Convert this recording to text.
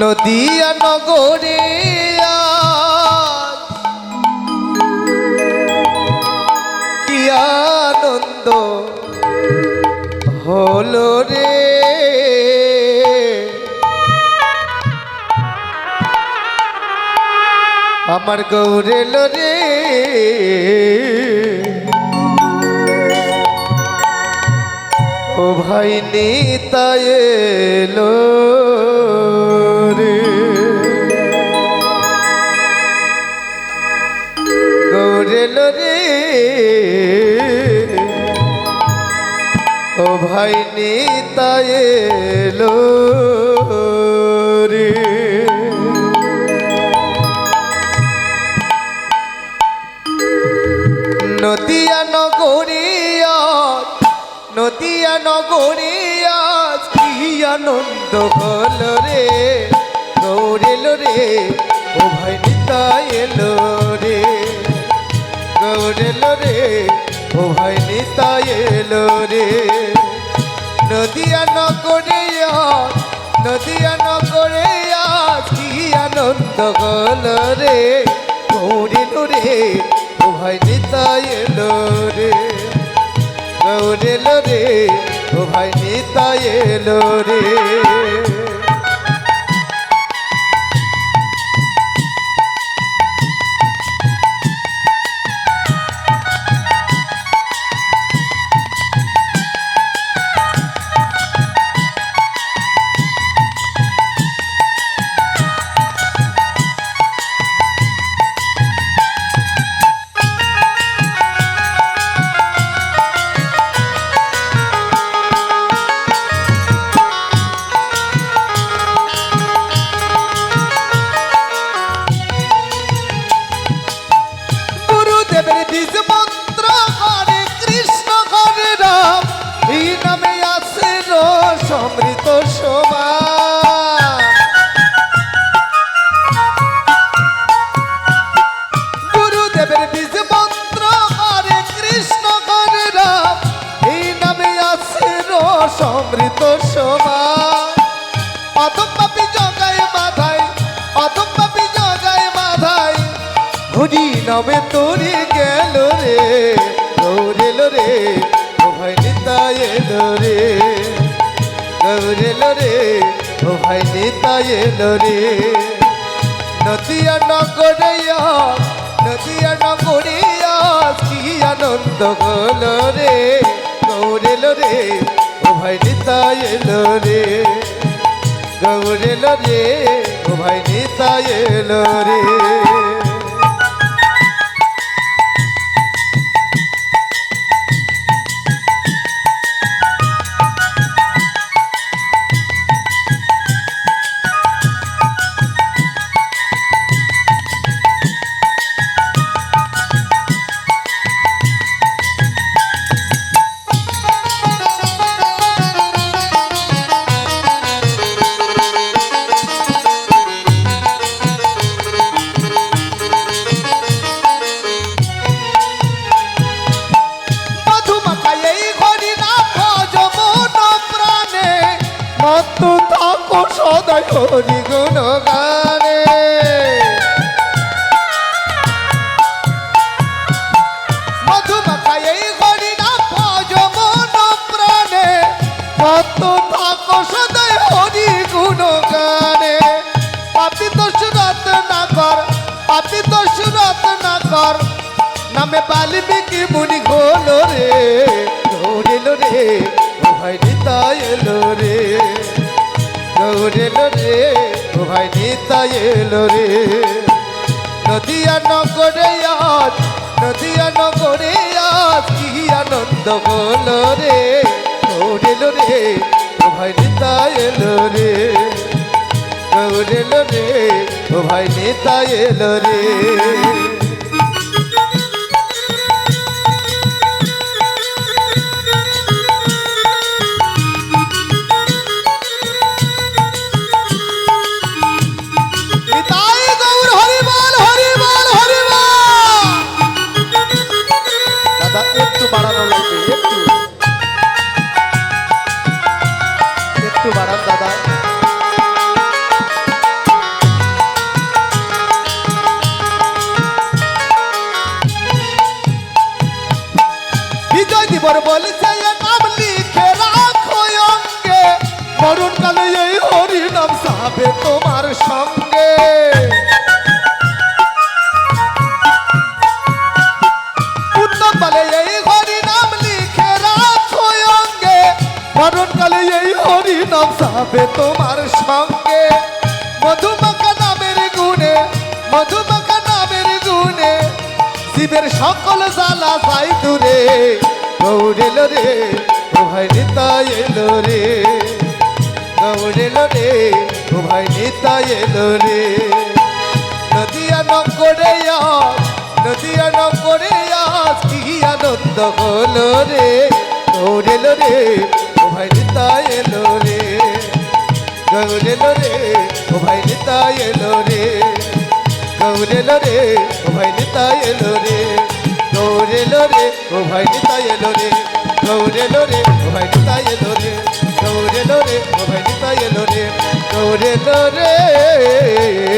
নদিয়া নগরে কি আনন্দ হলো রে? আমার গৌরেল রে। ও ভাই নিতায় এলো রে। ও ভাই নিতায় এলো রে। নদিয়া নগরিয়া নদিয়া নগরিয়া, কি আনন্দ হল রে। গৌরেল রে, ও ভাই এলো। রে গৌরেল রে, ও ভাই নিতাই এলো রে। নদিয়া নগরিয়া নদিয়া নগরিয়া কি আনন্দ হল রে? গৌরেল রে, ও ভাই নিতাই এলো রে। গৌরেল রে, ও ভাই নিতাই এলো রে। সমৃত সমান গুরুদেবের বীজ মন্ত্র হরে কৃষ্ণ রাম। এই নামে আছে জগায় মাধায় হরি নামে তোরে এলো রে। নদিয়া নগরিয়া নদিয়া নগরিয়া, কি আনন্দ হল রে। গৌরেল রে ও ভাই নিতা এলো রে। গৌরেল রে ও ভাই নিতা এলো রে। মত থাকো সদাই হরি গুণ গানে মধুমাখা এই হরি নাম যমন প্রাণে। মত থাকো সদাই হরি গুণ গানে পাপি দোষ রাত না কর পাপি দোষ রাত না কর নামে বাল্মীকি মুনি হলো রে গৌরেল রে। ও ভাই নিতাই এলো রে। গৌরেল রে ও ভাই নিতাই এলো রে। নদিয়া নগরে আজ, নদিয়া নগরে আজ কি আনন্দ হলো রে। গৌরেল রে ও ভাই নিতাই এলো রে। গৌরেল রে ও ভাই নিতাই এলো রে। বলছে নাম লিখে রাখো অঙ্গে। মরণ কালে এই হরি নাম সাবে তোমার সঙ্গে। বলে, এই হরি নাম লিখে রাখো অঙ্গে। মরণ কালে এই হরি নাম সাবে মধুমাখা নামের গুণে, মধুমাখা নামের গুণে শিবের সকল জ্বালা যাই দূরে। গৌরেল রে ও ভাই নিতা এলো রে। গৌরেল রে ও ভাই নিতা এলো রে। নদিয়া নগরে আজ নদিয়া নগরে কি আনন্দ হলো রে। গৌরেল রে ও ভাই নিতা এলো রে। গৌরেল রে ও ভাই নিতা এলো রে। গৌরেল রে ও ভাই নিতা এলো রে। গৌরেল লোরে ও ভাই নিতা এলো রে। গৌরেল রে ও ভাই নিতা এলো রে। গৌরেল রে ও ভাই নিতা এলো রে। গৌরেল রে।